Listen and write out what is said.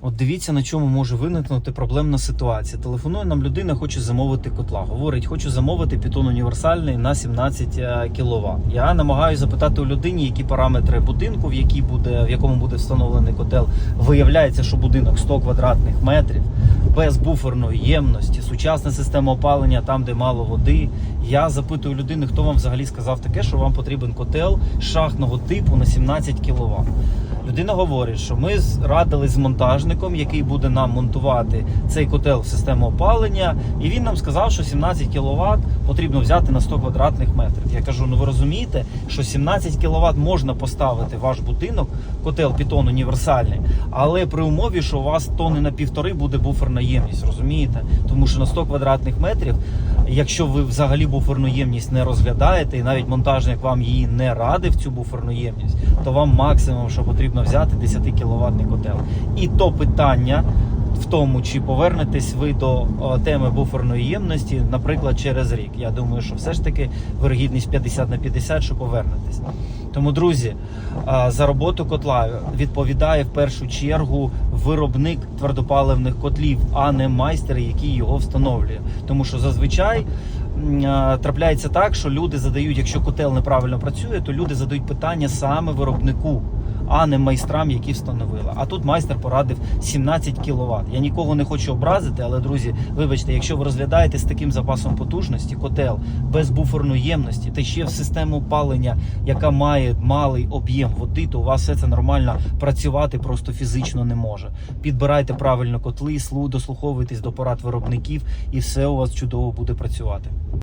От дивіться, на чому може виникнути проблемна ситуація. Телефонує нам людина, хоче замовити котла. Говорить, хочу замовити пітон універсальний на 17 кВт. Я намагаюся запитати у людині, які параметри будинку, в, якій буде, в якому буде встановлений котел. Виявляється, що будинок 100 квадратних метрів, без буферної ємності, сучасна система опалення там, де мало води. Я запитую людини, хто вам взагалі сказав таке, що вам потрібен котел шахтного типу на 17 кВт. Людина говорить, що ми радились з монтажником, який буде нам монтувати цей котел в систему опалення, і він нам сказав, що 17 кВт потрібно взяти на 100 квадратних метрів. Я кажу: ну ви розумієте, що 17 кВт можна поставити в ваш будинок, котел Python універсальний, але при умові, що у вас тони на півтори буде буферна ємність, розумієте? Тому що на 100 квадратних метрів, якщо ви взагалі буферну ємність не розглядаєте, і навіть монтажник вам її не радив, цю буферну ємність, то вам максимум, що потрібно взяти 10 кіловатний котел. І то питання. В тому, чи повернетесь ви до теми буферної ємності, наприклад, через рік. Я думаю, що все ж таки вирогідність 50 на 50, що повернетесь. Тому, друзі, за роботу котла відповідає в першу чергу виробник твердопаливних котлів, а не майстер, який його встановлює. Тому що зазвичай трапляється так, що люди задають, якщо котел неправильно працює, то люди задають питання саме виробнику. А не майстрам, які встановили. А тут майстер порадив 17 кВт. Я нікого не хочу образити, але друзі, вибачте, якщо ви розглядаєте з таким запасом потужності котел без буферної ємності, та ще в систему опалення, яка має малий об'єм води, то у вас все це нормально працювати просто фізично не може. Підбирайте правильно котли, слу- дослуховуйтесь до порад виробників, і все у вас чудово буде працювати.